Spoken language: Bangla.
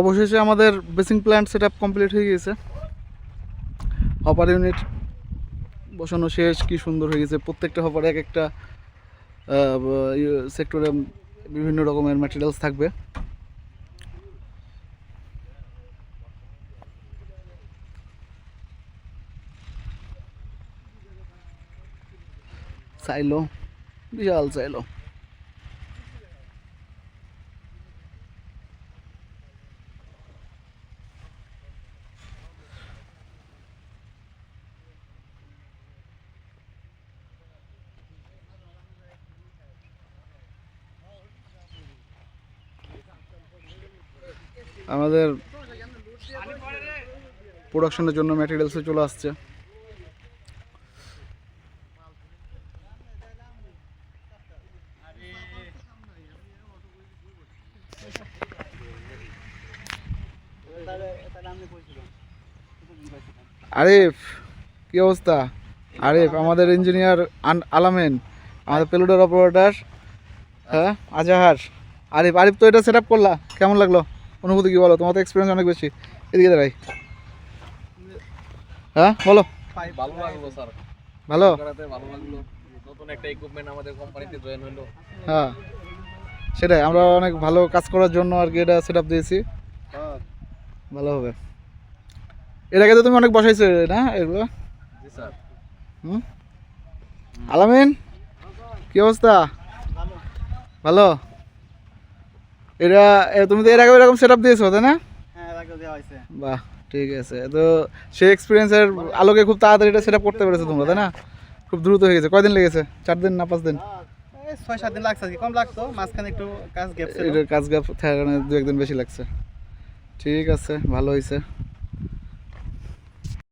অবশেষে আমাদের বেসিং প্ল্যান্ট সেট কমপ্লিট হয়ে গিয়েছে হপার ইউনিট বসানো শেষ, কি সুন্দর হয়ে গেছে। প্রত্যেকটা হপারে এক একটা সেক্টরে বিভিন্ন রকমের ম্যাটেরিয়ালস থাকবে। চাইলো বিশাল চাইলো আমাদের প্রোডাকশনের জন্য ম্যাটেরিয়ালসে চলে আসছে। আরিফ, কি অবস্থা? আরিফ, আমাদের ইঞ্জিনিয়ার আলামেন, আমাদের পেলুডার অপারেটার হ্যাঁ আজাহার। আরিফ আরিফ তো এটা সেট আপ করলা, কেমন লাগল? অনুভূতি কি বলো? তোমার তো এক্সপিরিয়েন্স অনেক বেশি। এদিকে দাঁড়াই। হ্যাঁ বলো। ভালো লাগল স্যার। ভালো? ভালো লাগল। নতুন একটা ইকুইপমেন্ট আমাদের কোম্পানিতে জয়েন হলো। হ্যাঁ সেটাই। আমরা অনেক ভালো কাজ করার জন্য আর কি এটা সেট আপ দিয়েছি ভালো হবে। এর আগে তো তুমি অনেক বসাইছো না এগুলো? জি স্যার। হুম? আলামিন? কি অবস্থা? ভালো? এটা তুমি তো এর আগে এরকম সেট আপ দিয়েছ তাই না? হ্যাঁ বাহ ঠিক আছে। তো সেই এক্সপিরিয়েন্সের আলোকে খুব তাড়াতাড়ি এটা সেট আপ করতে পেরেছ তোমরা তাই না? খুব দ্রুত হয়ে গেছে। কয়দিন লেগেছে? চার দিন না পাঁচ দিন? ছয় সাত দিন লাগছে কম লাগতো মাঝখানে একটু কাজ গ্যাপ এটার কাজ গ্যাপ থাকার কারণে দু একদিন বেশি লাগছে। ঠিক আছে ভালো হয়েছে।